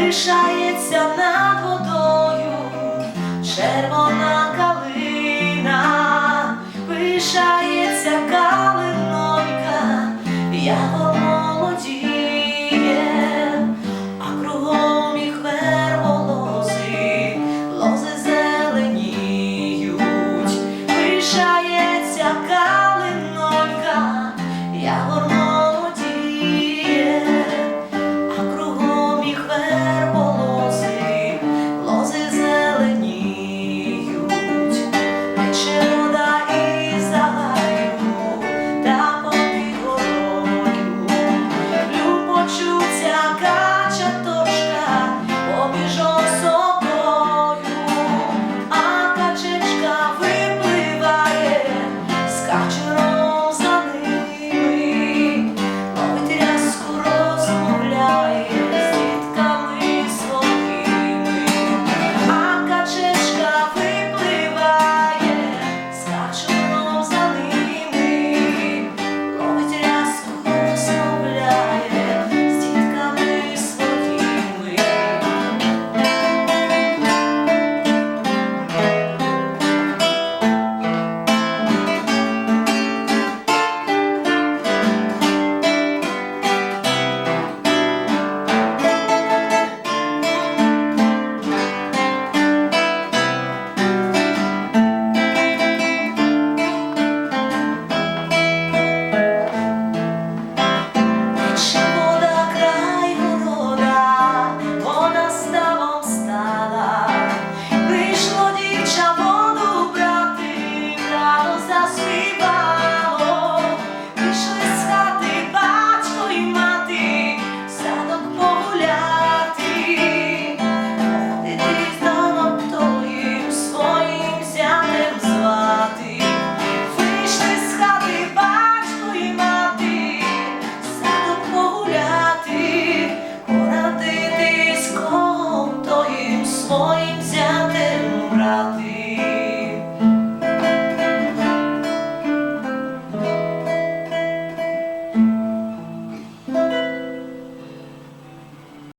лишається над водою, червона калина, пишається калинонька, Я